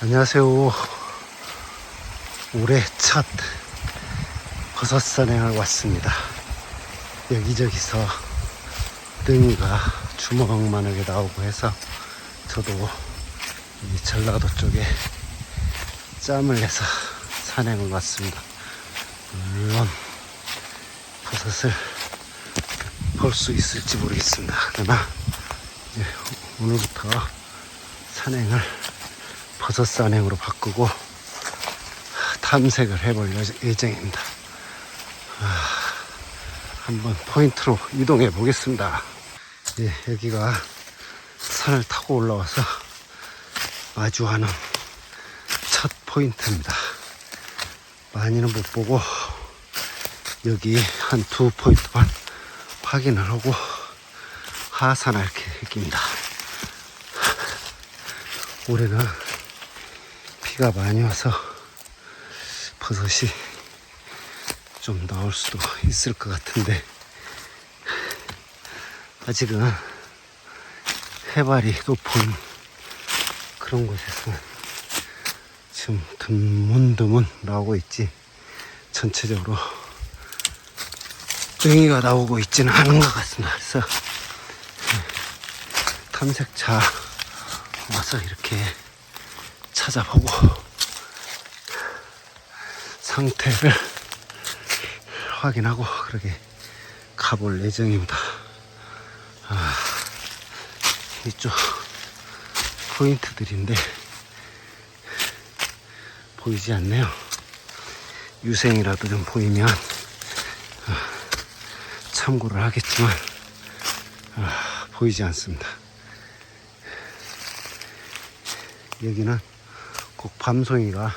안녕하세요. 올해 첫 버섯 산행을 왔습니다. 여기저기서 등이가 주먹만하게 나오고 해서 저도 이 전라도 쪽에 짬을 내서 산행을 왔습니다. 물론 버섯을 볼 수 있을지 모르겠습니다. 그러나 이제 오늘부터 산행을 버섯 산행으로 바꾸고 탐색을 해볼 예- 예정입니다. 아, 한번 포인트로 이동해 보겠습니다. 예, 여기가 산을 타고 올라와서 마주하는 첫 포인트입니다. 많이는 못 보고 여기 한 두 포인트만 확인을 하고 하산할 계획입니다. 올해는 비가 많이 와서 버섯이 좀 나올 수도 있을 것 같은데 아직은 해발이 높은 그런 곳에서는 지금 드문드문 나오고 있지 전체적으로 등이가 나오고 있지는 않은 것 같습니다. 그래서 탐색차 와서 이렇게 찾아보고 상태를 확인하고 그렇게 가볼 예정입니다. 아, 이쪽 포인트들인데 보이지 않네요. 유생이라도 좀 보이면 아, 참고를 하겠지만 아, 보이지 않습니다. 여기는 꼭 밤송이가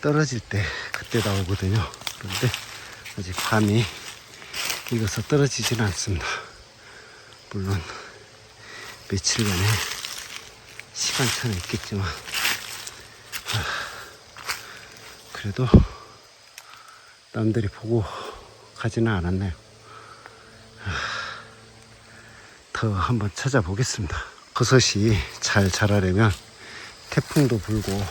떨어질 때 그때 나오거든요. 그런데 아직 밤이 익어서 떨어지지는 않습니다. 물론 며칠간의 시간차는 있겠지만 아, 그래도 남들이 보고 가지는 않았네요. 아, 더 한번 찾아보겠습니다. 버섯이 잘 자라려면 태풍도 불고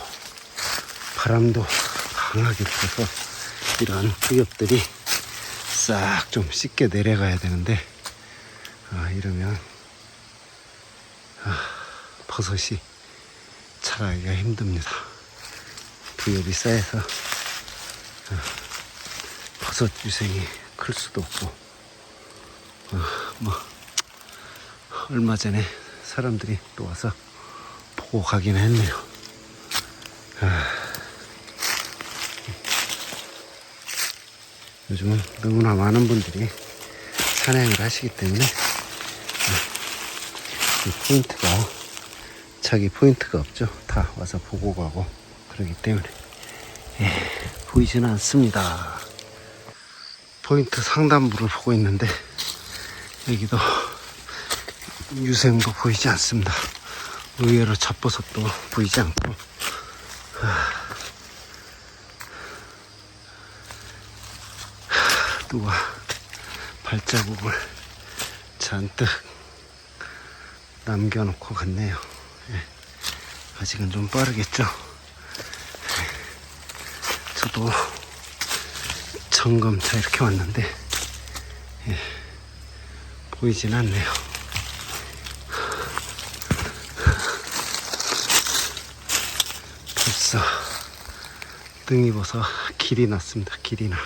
바람도 강하게 불어서 이런 구엽들이 싹 좀 씻게 내려가야 되는데 아, 이러면 아, 버섯이 자라기가 힘듭니다. 부엽이 쌓여서 아, 버섯 유생이 클 수도 없고 아, 뭐 얼마 전에 사람들이 또 와서 보고 가긴 했네요. 아, 요즘은 너무나 많은 분들이 산행을 하시기 때문에 아, 이 포인트가 자기 포인트가 없죠. 다 와서 보고 가고 그러기 때문에 예, 보이지는 않습니다. 포인트 상단부를 보고 있는데 여기도 유생도 보이지 않습니다. 의외로 잡버섯도 보이지 않고 누가 발자국을 잔뜩 남겨놓고 갔네요. 예, 아직은 좀 빠르겠죠. 예, 저도 점검차 이렇게 왔는데 예, 보이진 않네요. 등이 벗어 길이 났습니다. 길이 나.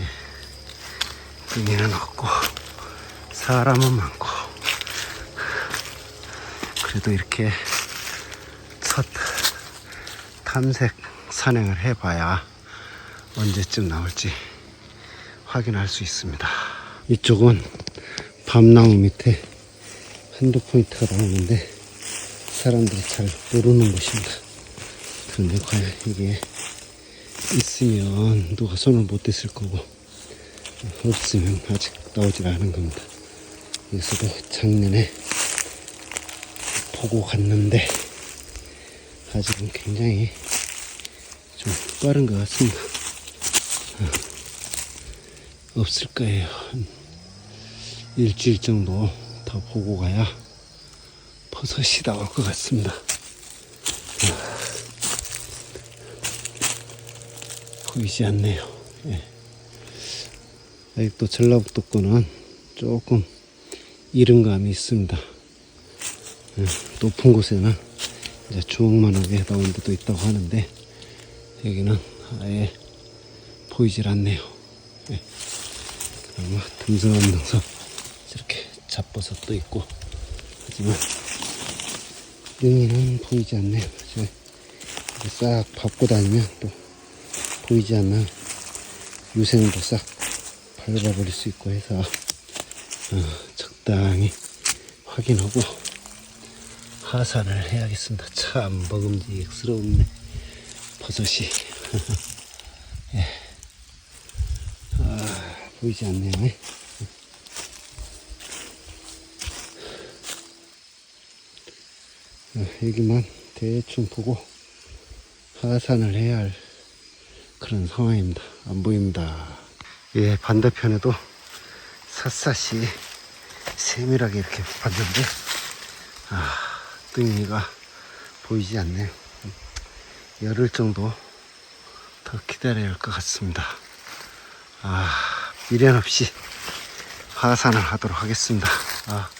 예. 등에는 없고 사람은 많고 그래도 이렇게 첫 탐색 산행을 해봐야 언제쯤 나올지 확인할 수 있습니다. 이쪽은 밤나무 밑에 한두 포인트가 나오는데 사람들이 잘 모르는 곳입니다. 그런데 과연 이게 있으면 누가 손을 못 댔을 거고 없으면 아직 나오질 않은 겁니다. 여기서도 작년에 보고 갔는데 아직은 굉장히 좀 빠른 것 같습니다. 어, 없을 거예요. 한 일주일 정도 더 보고 가야 버섯이 나올 것 같습니다. 보이지 않네요. 예. 아직도 전라북도권은 조금 이른 감이 있습니다. 예, 높은 곳에는 이제 주먹만하게 나온 데도 있다고 하는데 여기는 아예 보이질 않네요. 예. 그리고 듬성듬성 이렇게 잡버섯 도 있고 하지만 능이는 보이지 않네요. 싹 밟고 다니면 또 보이지 않는 유생도 싹 밟아버릴 수 있고 해서 어, 적당히 확인하고 하산을 해야겠습니다. 참 먹음직스러운네 버섯이 예. 아, 보이지 않네요. 어, 여기만 대충 보고 하산을 해야 할 그런 상황입니다. 안 보입니다. 예, 반대편에도 샅샅이 세밀하게 이렇게 봤는데, 아, 뚱이가 보이지 않네요. 음, 열흘 정도 더 기다려야 할 것 같습니다. 아, 미련 없이 하산을 하도록 하겠습니다. 아,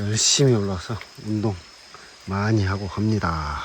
열심히 올라와서 운동 많이 하고 갑니다.